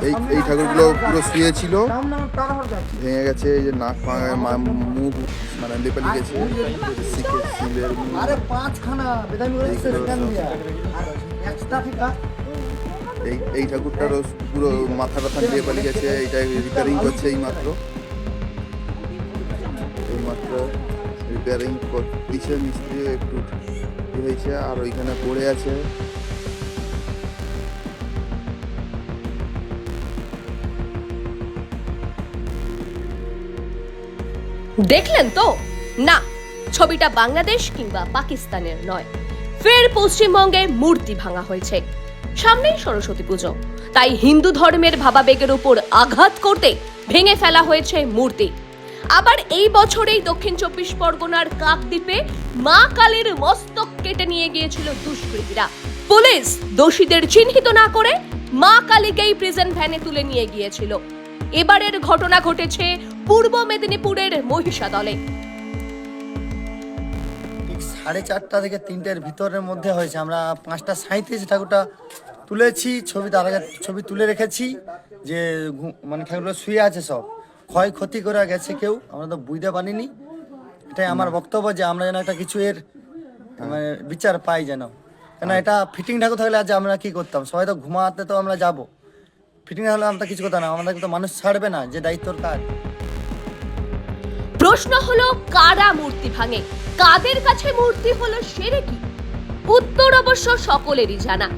এই এই ঠাকুরগুলো পুরো শুয়েছিল। ভেঙে গেছে, এই যে নাক মা- মুখ মানে লেপে গেছে শিখে শিলের আরে এই এই ঠাকুরটারও পুরো মাথা টাথা দিয়ে পালিয়ে গেছে এইটা রিপেয়ারিং করছে এই মাত্র এই মাত্র রিপেয়ারিং করতেছে মিস্ত্রি একটু হয়েছে, আর ওইখানে পড়ে আছে। দেখলেন তো? না, ছবিটা বাংলাদেশ কিংবা পাকিস্তানের নয়। ফের পশ্চিমবঙ্গে মূর্তি ভাঙা হয়েছে। সামনেই সরস্বতী পুজো। তাই হিন্দু ধর্মের ভাবাবেগের উপর আঘাত করতে ভেঙে ফেলা হয়েছে মূর্তি। আবার এই বছরেই দক্ষিণ চব্বিশ পরগনার কাকদ্বীপে মা কালীর মস্তক কেটে নিয়ে গিয়েছিল দুষ্কৃতীরা। পুলিশ দোষীদের চিহ্নিত না করে মা কালীকেই প্রিজেন্ট ভ্যানে তুলে নিয়ে গিয়েছিল। এবারের ঘটনা ঘটেছে পূর্ব মেদিনীপুরের মহিষাদলে। ঠিক সাড়ে চারটা থেকে তিনটের ভিতরের মধ্যে হয়েছে। আমরা পাঁচটা সাঁইত্রিশ ঠাকুরটা তুলেছি ছবি তার আগে ছবি তুলে রেখেছি যে মানে ঠাকুরগুলো শুয়ে আছে সব। ক্ষয় ক্ষতি করে গেছে কেউ আমরা তো বুঝতে পারিনি। এটাই আমার বক্তব্য যে আমরা যেন একটা কিছু এর মানে বিচার পাই যেন। কেন এটা ফিটিং ঠাকুর থাকলে আজ আমরা কি করতাম? সবাই তো ঘুমাতে তো আমরা যাব। ফিটিং থাকলে আমরা কিছু করতাম না, আমাদের তো মানুষ ছাড়বে না, যে প্রশ্ন হলো, কারা মূর্তি ভাঙে? কাদের কাছে মূর্তি হলো সেরে কি? উত্তর অবশ্য সকলেরই জানা।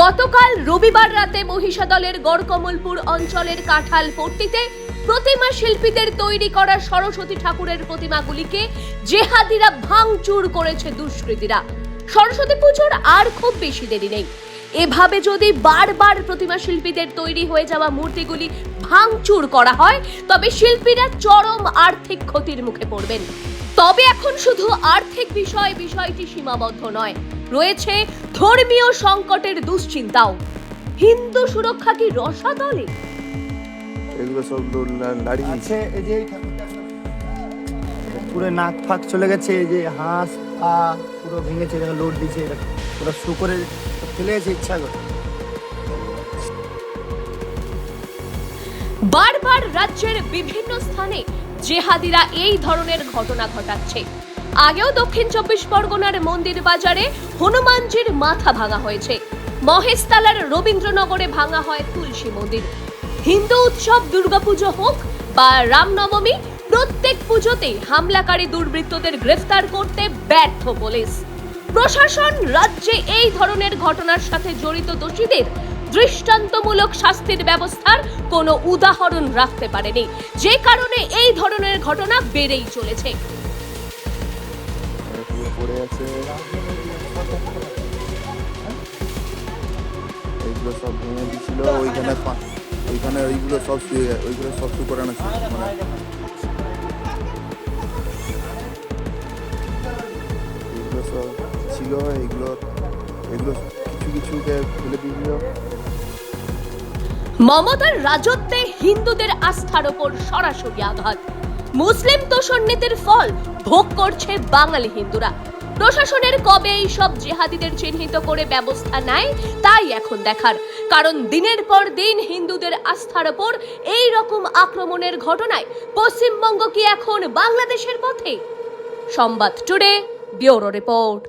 গতকাল রবিবার রাতে মহিষাদলের গড়কমলপুর অঞ্চলের কাঁঠাল পট্টিতে প্রতিমা শিল্পীদের তৈরি করা সরস্বতী ঠাকুরের প্রতিমাগুলিকে জেহাদিরা ভাঙচুর করেছে দুষ্কৃতীরা। সরস্বতী পুজোর আর খুব বেশি দেরি নেই। এভাবে যদি বারবার প্রতিমা শিল্পীদের তৈরি হয়ে যাওয়া মূর্তিগুলি ভাঙচুর করা হয় তবে শিল্পীরা চরম আর্থিক ক্ষতির মুখে পড়বেন। তবে এখন শুধু আর্থিক বিষয় বিষয়টি সীমাবদ্ধ নয়। রয়েছে ধর্মীয় সংকটের দুশ্চিন্তাও। হিন্দু সুরক্ষা কি রসাতলে এগুলো সব লো- আছে এই যে পুরো নাক ফাঁক চলে গেছে এই যে হাঁস পা পুরো ভেঙেছে লোড দিয়েছে এটা পুরো শু করে ফেলে গেছে ইচ্ছা করে। বারবার রাজ্যের বিভিন্ন স্থানে জেহাদিরা এই ধরনের ঘটনা ঘটাচ্ছে। আগেও দক্ষিণ চব্বিশ পরগনার মন্দির বাজারে হনুমানজির মাথা ভাঙা হয়েছে। মহেশতলার রবীন্দ্রনগরে ভাঙা হয় তুলসী মন্দির। হিন্দু উৎসব দুর্গাপুজো হোক বা রামনবমী, প্রত্যেক পুজোতে হামলাকারী দুর্বৃত্তদের গ্রেফতার করতে ব্যর্থ পুলিশ। প্রশাসন রাজ্যে এই ধরনের ঘটনার সাথে জড়িত দোষীদের দৃষ্টান্তমূলক শাস্তির ব্যবস্থার কোনো উদাহরণ রাখতে পারেনি। যে কারণে এই ধরনের ঘটনা বেড়েই চলেছে। এইগুলো ওইগুলো সব মানে। সব ছিল, এগুলো এগুলো কিছু কিছুকে ফেলে দিয়েছিল। মমতার রাজত্বে হিন্দুদের আস্থার ওপর সরাসরি আঘাত। মুসলিম তোষণনীতির ফল ভোগ করছে বাঙালি হিন্দুরা। প্রশাসনের কবে এই সব জেহাদিদের চিহ্নিত করে ব্যবস্থা নেয়, তাই এখন দেখার। কারণ দিনের পর দিন হিন্দুদের আস্থার ওপর এই রকম আক্রমণের ঘটনায় পশ্চিমবঙ্গ কি এখন বাংলাদেশের পথে? সংবাদ টুডে, ব্যুরো রিপোর্ট।